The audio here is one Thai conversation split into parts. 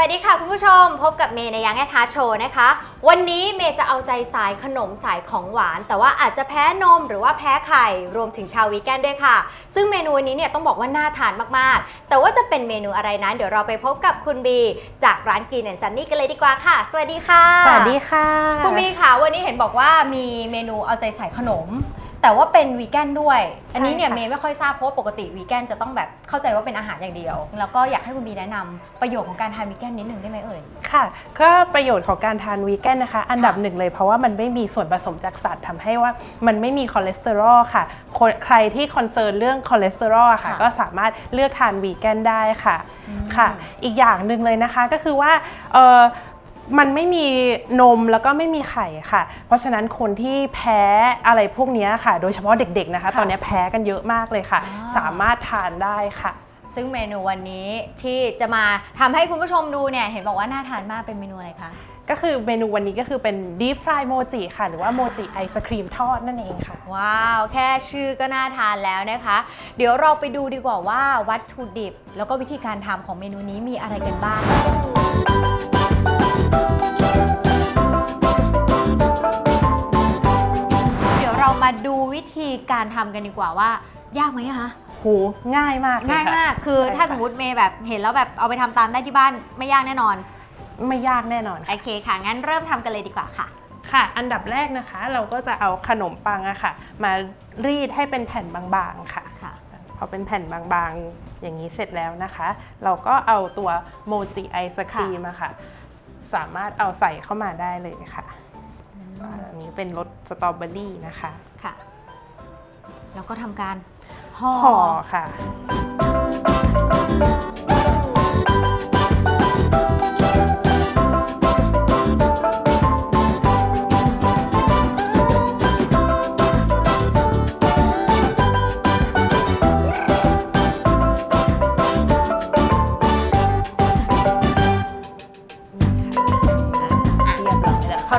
มพบกับเมย์ในยังแอทาโชว์นะคะ วันนี้เมย์จะเอาใจสายขนมสายของหวาน แต่ว่าอาจจะแพ้นมหรือว่าแพ้ไข่รวมถึงชาววีแกนด้วยค่ะ ซึ่งเมนูวันนี้เนี่ยต้องบอกว่าน่าทานมากๆ แต่ว่าจะเป็นเมนูอะไรนั้น เดี๋ยวเราไปพบกับคุณบีจากร้านกินแอนซันนี่กันเลยดีกว่าค่ะ สวัสดีค่ะ สวัสดีค่ะ คุณบีค่ะ วันนี้เห็นบอกว่ามีเมนูเอาใจใส่ขนม แต่ว่าเป็นวีแกนด้วย อันนี้เนี่ยใช่ค่ะเมย์ไม่ค่อยทราบเพราะว่าปกติวีแกนจะต้องแบบเข้าใจว่าเป็นอาหารอย่างเดียว แล้วก็อยากให้คุณบีแนะนำประโยชน์ของการทานวีแกนนิดนึงได้ไหมเอ่ย ค่ะ ก็ประโยชน์ของการทานวีแกนนะคะ อันดับหนึ่งเลยเพราะว่ามันไม่มีส่วนผสมจากสัตว์ทำให้ว่ามันไม่มีคอเลสเตอรอลค่ะคนใครที่คอนเซิร์นเรื่องคอเลสเตอรอลค่ะค่ะก็สามารถเลือกทานวีแกนได้ค่ะอืมค่ะ อีกอย่างหนึ่งเลยนะคะก็คือว่าเออ มันไม่มีนมแล้วก็ไม่มีไข่ค่ะ เพราะฉะนั้นคนที่แพ้อะไรพวกเนี้ยค่ะ โดยเฉพาะเด็กๆนะคะค่ะตอนนี้แพ้กันเยอะมากเลยค่ะอ่าสามารถทานได้ค่ะ ซึ่งเมนูวันนี้ที่จะมาทำให้คุณผู้ชมดูเนี่ยเห็นบอกว่าน่าทานมากเป็นเมนูอะไรคะก็คือเมนูวันนี้ก็คือเป็น deep fry mochi ค่ะ หรือว่าโมจิไอศครีมทอดนั่นเองค่ะ ว้าว แค่ชื่อก็น่าทานแล้วนะคะ เดี๋ยวเราไปดูดีกว่าว่าวัตถุดิบ แล้วก็วิธีการทำของเมนูนี้มีอะไรกันบ้าง วิธีการทำกันดีกว่าว่า ยากไหมอะคะโหง่ายมากเลยง่ายค่ะ มากคือใช่ถ้าค่ะสมมติเมย์แบบเห็นแล้วแบบเอาไปทำตามได้ที่บ้านไม่ยากแน่นอนไม่ยากแน่นอนโอเคค่ะ งั้นเริ่มทำกันเลยดีกว่าค่ะ ค่ะ อันดับแรกนะคะ เราก็จะเอาขนมปังอะค่ะ มารีดให้เป็นแผ่นบางๆค่ะ ค่ะ พอเป็นแผ่นบางๆอย่างนี้เสร็จแล้วนะคะ เราก็เอาตัวโมจิไอศครีมอะค่ะ สามารถเอาใส่เข้ามาได้เลยค่ะอันนี้เป็นรสสตรอเบอรี่นะคะ ค่ะ แล้วก็ทำการห่อ ห่อค่ะ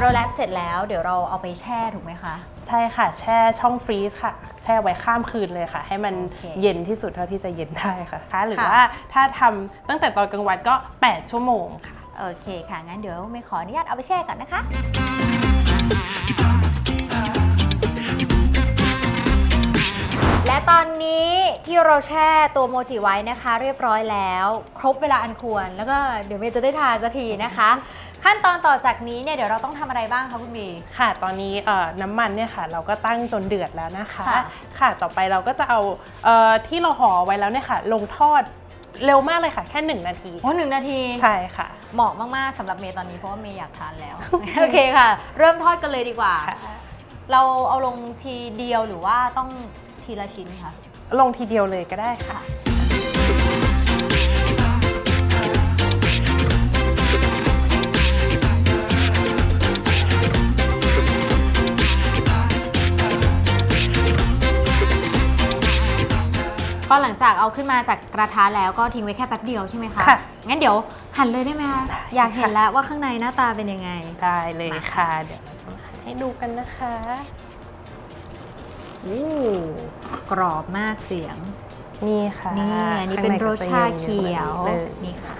เราแรปเสร็จแล้วเดี๋ยวเราเอาไปแช่ถูกไหมคะ ใช่ค่ะ แช่ช่องฟรีซค่ะ แช่ไว้ข้ามคืนเลยค่ะ ให้มันโอเคเย็นที่สุดเท่าที่จะเย็นได้ค่ะค่ะหรือค่ะ ว่าถ้าทำตั้งแต่ตอนกลางวันก็ 8 ชั่วโมงค่ะ โอเคค่ะ งั้นเดี๋ยวไม่ขออนุญาตเอาไปแช่ก่อนนะคะ และตอนนี้ที่เราแช่ตัวโมจิไว้นะคะ เรียบร้อยแล้ว ครบเวลาอันควร แล้วก็เดี๋ยวเมย์จะได้ทานสักทีนะคะ ขั้นตอนต่อจากนี้เนี่ยเดี๋ยวเราต้องทำอะไรบ้างคะคุณบี ค่ะ ตอนนี้เอ่อน้ำมันเนี่ยค่ะ เราก็ตั้งจนเดือดแล้วนะคะ ค่ะ ค่ะ ต่อไปเราก็จะเอาเอ่อที่เราห่อไว้แล้วเนี่ยค่ะ ลงทอดเร็วมากเลยค่ะ แค่1นาที โอ้หนึ่งนาที ใช่ค่ะ เหมาะมากๆสำหรับเมย์ตอนนี้เพราะว่าเมย์อยากทานแล้ว โอเคค่ะ เริ่มทอดกันเลยดีกว่า ค่ะ เราเอาลงทีเดียวหรือว่าต้องทีละชิ้นคะลงทีเดียวเลยก็ได้ค่ะ ก็หลังจากเอาขึ้นมาจากกระทะแล้วก็ทิ้งไว้แค่แป๊บเดียวใช่ไหมคะค่ะงั้นเดี๋ยวหั่นเลยได้ไหมคะได้อยากเห็นค่ะ แล้วว่าข้างในหน้าตาเป็นยังไง ได้เลยมาค่ะ เดี๋ยวเราจะมาให้ดูกันนะคะอู้กรอบมากเสียงนี่ค่ะนี่อันนี้ข้งเป็นใก็รสจะชาย็นๆเขียวแบบนี้เลย นี่ค่ะ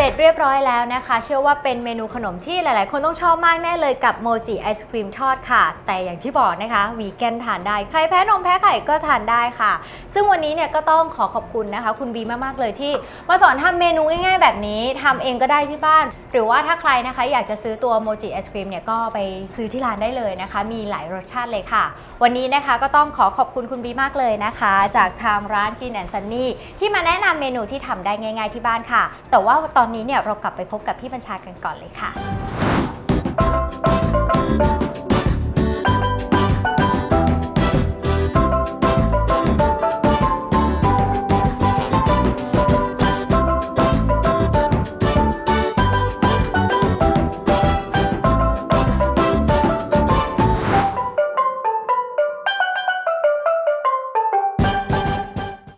เสร็จเรียบร้อยแล้วนะคะ เชื่อว่าเป็นเมนูขนมที่หลายๆ คนต้องชอบมากแน่เลยกับโมจิไอศครีมทอดค่ะ แต่อย่างที่บอกนะคะวีแกนทานได้ ใครแพ้นมแพ้ไข่ก็ทานได้ค่ะ ซึ่งวันนี้เนี่ยก็ต้องขอขอบคุณนะคะ คุณบีมากๆเลยที่ มาสอนทำเมนูง่าย ๆ แบบนี้ทำเองก็ได้ที่บ้าน หรือว่าถ้าใครนะคะ อยากจะซื้อตัวโมจิไอศครีมเนี่ยก็ไปซื้อที่ร้านได้เลยนะคะ มีหลายรสชาติเลยค่ะ วันนี้นะคะก็ต้องขอขอบคุณคุณบีมากเลยนะคะ จากทางร้านกินแอนซันนี่ที่มาแนะนำเมนูที่ทำได้ง่าย ๆที่บ้านค่ะ แต่ว่าตอนอนนี้เนี่ยเรากลับไปพบกับพี่บัญชากันก่อนเลยค่ะ